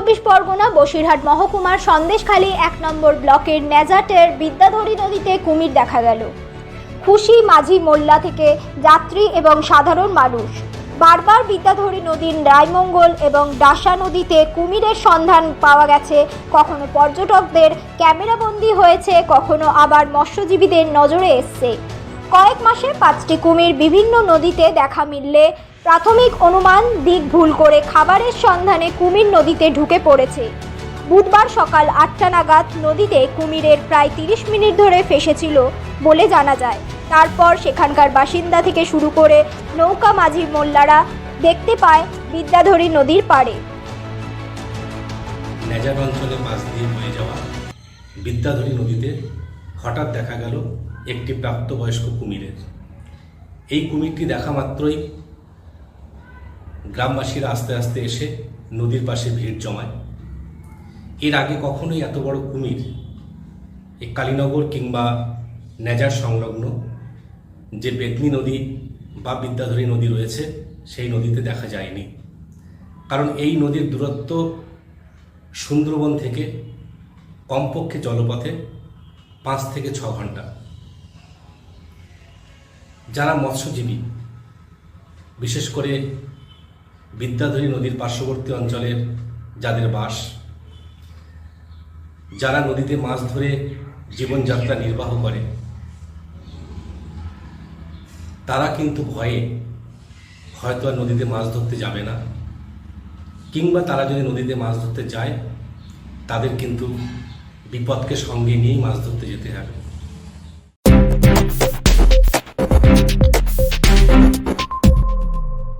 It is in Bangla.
পরগনা, বসিরহাট মহকুমার সন্দেশখালী এক নম্বর ব্লকের ন্যাজাটের বিদ্যাধরী নদীতে কুমির দেখা গেল। খুশি, মাঝি, মোল্লা থেকে যাত্রী এবং সাধারণ মানুষ। বারবার বিদ্যাধরী নদীর রায়মঙ্গল এবং ডাসা নদীতে কুমিরের সন্ধান পাওয়া গেছে। কখনো পর্যটকদের ক্যামেরাবন্দি হয়েছে, কখনো আবার মৎস্যজীবীদের নজরে এসছে। কয়েক মাসে পাঁচটি কুমির বিভিন্ন নদীতে দেখা মিললে প্রাথমিক অনুমান, দিক ভুল করে খাবারের সন্ধানে কুমির নদীতে ঢুকে পড়েছে। বুধবার সকাল আটটা নাগাদ নদীতে কুমিরের প্রায় তিরিশ মিনিট ধরে ফেসেছিল বলে জানা যায়। তারপর সেখানকার বাসিন্দা থেকে শুরু করে নৌকা মাঝি মোল্লারা দেখতে পায় বিদ্যাধরী নদীর পাড়ে। নেজার অঞ্চলে মাছ দিয়ে বয়ে যাওয়া বিদ্যাধরী নদীতে হঠাৎ দেখা গেল একটি প্রাপ্তবয়স্ক কুমিরের। এই কুমিরটি দেখা মাত্রই গ্রামবাসীরা আস্তে আস্তে এসে নদীর পাশে ভিড় জমায়। এর আগে কখনোই এত বড় কুমির এই কালীনগর কিংবা নেজার সংলগ্ন যে বেতনি নদী বা বিদ্যাধরী নদী রয়েছে, সেই নদীতে দেখা যায়নি। কারণ এই নদীর দূরত্ব সুন্দরবন থেকে কমপক্ষে জলপথে পাঁচ থেকে ছ ঘণ্টা। যারা মৎস্যজীবী, বিশেষ করে বিদ্যাধরী নদীর পার্শ্ববর্তী অঞ্চলের যাদের বাস, যারা নদীতে মাছ ধরে জীবনযাত্রা নির্বাহ করে, তারা কিন্তু ভয়ে হয়তো আর নদীতে মাছ ধরতে যাবে না। কিংবা তারা যদি নদীতে মাছ ধরতে যায়, তাদের কিন্তু বিপদকে সঙ্গে নিয়েই মাছ ধরতে যেতে হবে।